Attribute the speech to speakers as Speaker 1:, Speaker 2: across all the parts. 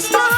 Speaker 1: Stop.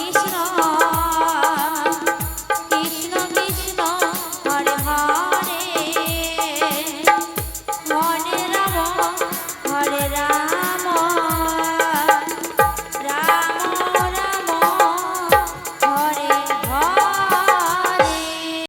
Speaker 1: করিস